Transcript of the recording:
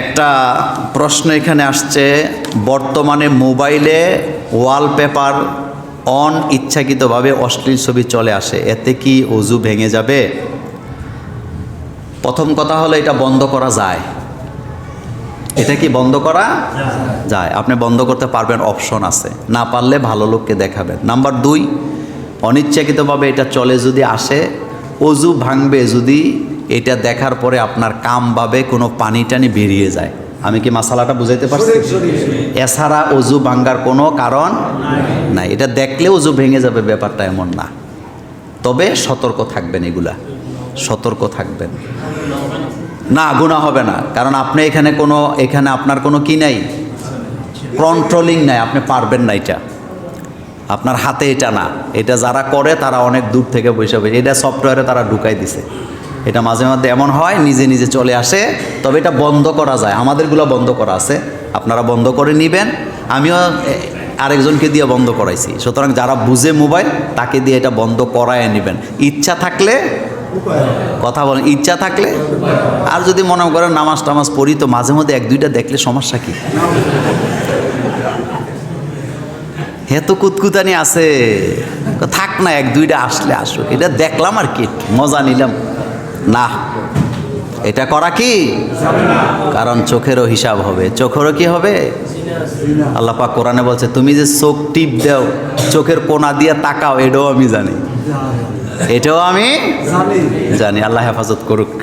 একটা প্রশ্ন এখানে আসছে, বর্তমানে মোবাইলে ওয়ালপেপার অন ইচ্ছাকৃতভাবে অশ্লীল ছবি চলে আসে, এতে কি অজু ভেঙে যাবে? প্রথম কথা হলো এটা বন্ধ করা যায়। এটা কি বন্ধ করা যায়? আপনি বন্ধ করতে পারবেন, অপশন আছে। না পারলে ভালো লোককে দেখাবেন। নাম্বার দুই, অনিচ্ছাকৃতভাবে এটা চলে যদি আসে, অজু ভাঙবে যদি এটা দেখার পরে আপনার কাম ভাবে কোনো পানি টানি বেরিয়ে যায়। আমি কি মশালাটা বুঝাইতে পারছি? এছাড়া অজু ভাঙ্গার কোনো কারণ নাই। এটা দেখলে অজু ভেঙে যাবে ব্যাপারটা এমন না। তবে সতর্ক থাকবেন এগুলা। সতর্ক থাকবেন। না গুণা হবে না। কারণ আপনি এখানে কোনো এখানে আপনার কোনো কি নাই? কন্ট্রোলিং নাই। আপনি পারবেন না এটা। আপনার হাতে এটা না। এটা যারা করে তারা অনেক দূর থেকে বসে বসে এটা সফটওয়্যারে তারা ঢুকাই দিছে। এটা মাঝে মধ্যে এমন হয়, নিজে নিজে চলে আসে, তবে এটা বন্ধ করা যায়। আমাদেরগুলো বন্ধ করা আছে। আপনারা বন্ধ করে নেবেন। আমিও আরেকজনকে দিয়ে বন্ধ করাইছি। সুতরাং যারা বুঝে মোবাইল, তাকে দিয়ে এটা বন্ধ করায় নেবেন। ইচ্ছা থাকলে, কথা বলেন, ইচ্ছা থাকলে, আর যদি মনে করেন নামাজ টামাজ পড়ি, তো মাঝে মধ্যে এক, দুইটা দেখলে সমস্যা কি? হে তো কুতকুতানি আছে। থাক না, এক, দুইটা আসলে আসুক। এটা দেখলাম আর কি, মজা নিলাম। না। এটা করা কি? কারণ চোখেরও হিসাব হবে। চোখেরও কি হবে? আল্লাপা কোরআনে বলছে তুমি যে চোখ টিপ দাও চোখের কোনা দিয়ে তাকাও এটাও আমি জানি। এটাও আমি জানি। আল্লাহ হেফাজত করুক।